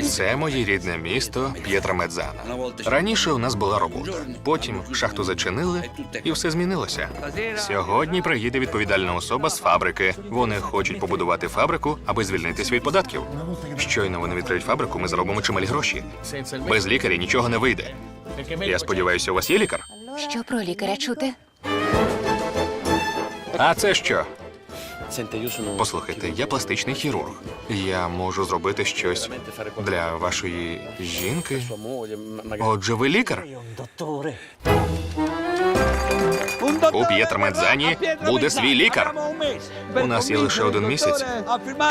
Це моє рідне місто П'єтрамедзана. Раніше у нас була робота. Потім шахту зачинили, і все змінилося. Сьогодні приїде відповідальна особа з фабрики. Вони хочуть побудувати фабрику, аби звільнитись від податків. Щойно вони відкриють фабрику, ми заробимо чималі гроші. Без лікаря нічого не вийде. Я сподіваюся, у вас є лікар? Що про лікаря чути? А це що? Послухайте, я пластичний хірург. Я можу зробити щось для вашої жінки. Отже, ви лікар? У П'єтрамедзані буде свій лікар. У нас є лише один місяць,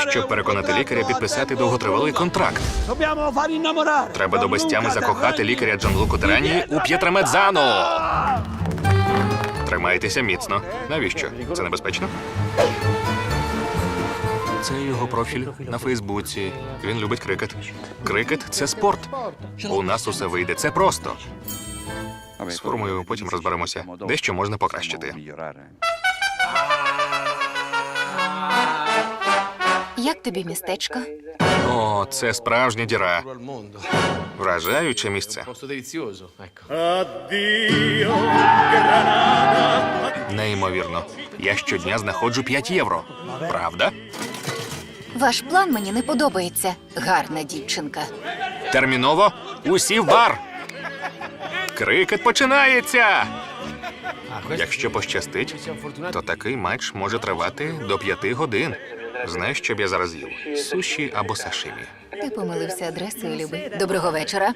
щоб переконати лікаря підписати довготривалий контракт. Треба до безтями закохати лікаря Джанлуку Терані у П'єтрамедзану. Тримайтеся міцно. Навіщо? Це небезпечно? Це його профіль на Фейсбуці. Він любить крикет. Крикет це спорт. У нас усе вийде. Це просто. З потім розберемося. Дещо можна покращити. Як тобі містечко? О, це справжня діра. Вражаюче місце. Неймовірно. Я щодня знаходжу 5 євро. Правда? Ваш план мені не подобається. Гарна дівчинка. Терміново усі в бар. Крикет починається. Якщо пощастить, то такий матч може тривати до п'яти годин. Знаєш, що б я зараз їв? Суші або сашимі. Ти помилився адресою, люби. Доброго вечора.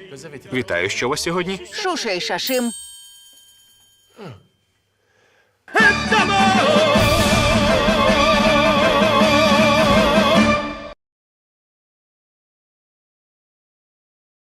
Вітаю, що у вас сьогодні? Шуша і шашим. Е,